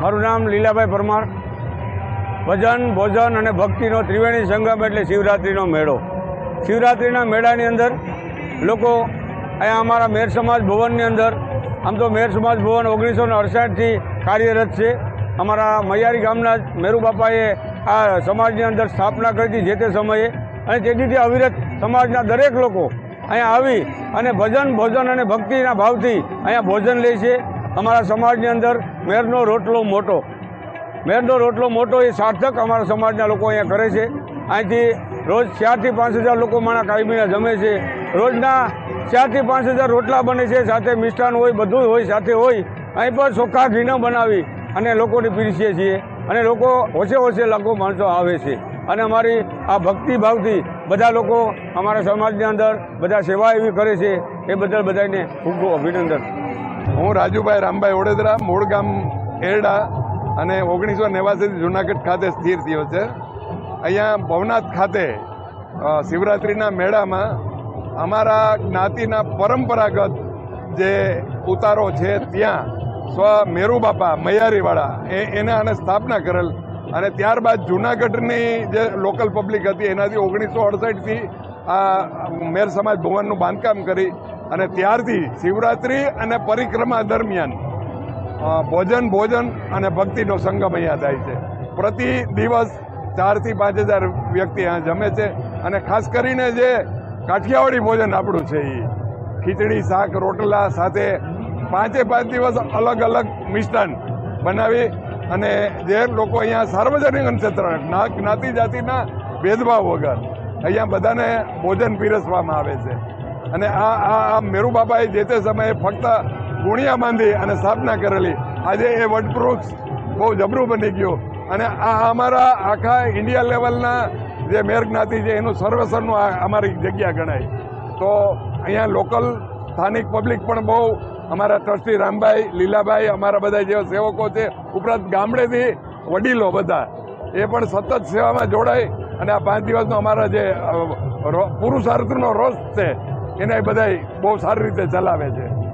મારું નામ લીલાભાઈ પરમાર. ભજન, ભોજન અને ભક્તિનો ત્રિવેણી સંગમ એટલે શિવરાત્રિનો મેળો. શિવરાત્રિના મેળાની અંદર લોકો અહીંયા અમારા મેર સમાજ ભવનની અંદર, આમ તો મેર સમાજ ભવન ઓગણીસો ને અડસાઠથી કાર્યરત છે. અમારા મૈયારી ગામના મેરુબાપાએ મેરુ બાપાએ આ સમાજની અંદર સ્થાપના કરી હતી જે તે સમયે. અને તેથી અવિરત સમાજના દરેક લોકો અહીંયા આવી અને ભજન, ભોજન અને ભક્તિના ભાવથી અહીંયા ભોજન લે છે. અમારા સમાજની અંદર મેરનો રોટલો મોટો. મેરનો રોટલો મોટો એ સાર્થક અમારા સમાજના લોકો અહીંયા કરે છે. અહીંથી રોજ ચારથી પાંચ હજાર લોકો માણા કાયમીના જમે છે. રોજના ચારથી પાંચ હજાર રોટલા બને છે, સાથે મિષ્ટાન હોય, બધું હોય, સાથે હોય. અહીં પણ ચોખ્ખા ઘીના બનાવી અને લોકોને પીરસીએ છીએ. અને લોકો ઓછે ઓછે લાખો માણસો આવે છે. અને અમારી આ ભક્તિ ભાવથી બધા લોકો અમારા સમાજની અંદર બધા સેવા એવી કરે છે. એ બદલ બધાને ખૂબ ખૂબ અભિનંદન. હું રાજુભાઈ રામભાઈ ઓડેદરા, મૂળ ગામ એરડા અને ઓગણીસો નેવાસીથી જુનાગઢ ખાતે સ્થિર થયો છે. અહીંયા ભવનાથ ખાતે શિવરાત્રિના મેળામાં અમારા જ્ઞાતિના પરંપરાગત જે ઉતારો છે ત્યાં સ્વ મેરુબાપા મૈયારીવાળા એ એને આને સ્થાપના કરેલ અને ત્યારબાદ જુનાગઢની જે લોકલ પબ્લિક હતી એનાથી ઓગણીસો અડસઠથી આ મેર સમાજ ભવનનું બાંધકામ કરી અને ત્યારથી શિવરાત્રિ અને પરિક્રમા દરમિયાન ભોજન ભોજન અને ભક્તિનો સંગમ અહીંયા થાય છે. પ્રતિ દિવસ ચારથી પાંચ હજાર વ્યક્તિ અહીંયા જમે છે અને ખાસ કરીને જે કાઠિયાવાડી ભોજન આપણું છે એ ખીચડી, શાક, રોટલા સાથે પાંચે પાંચ દિવસ અલગ અલગ મિષ્ટાન બનાવી અને જે લોકો અહીંયા સાર્વજનિક ક્ષેત્ર જ્ઞાતિ જાતિના ભેદભાવ વગર અહીંયા બધાને ભોજન પીરસવામાં આવે છે. અને આ આ આ મેરુ બાબાએ જે તે સમયે ફક્ત ગુણિયા બાંધી અને સ્થાપના કરેલી, આજે એ વટવૃક્ષ બહુ જબરું બની ગયું. અને આ અમારા આખા ઇન્ડિયા લેવલના જે મેર જ્ઞાતિ છે, એનું સર્વેસરનું અમારી જગ્યા ગણાય. તો અહીંયા લોકલ સ્થાનિક પબ્લિક પણ બહુ, અમારા ટ્રસ્ટી રામભાઈ, લીલાભાઈ, અમારા બધા જેવા સેવકો છે, ઉપરાંત ગામડેથી વડીલો બધા, એ પણ સતત સેવામાં જોડાય. અને આ પાંચ દિવસનો અમારા જે પુરુષાર્થનો રોષ છે એને બધા બહુ સારી રીતે ચલાવે છે.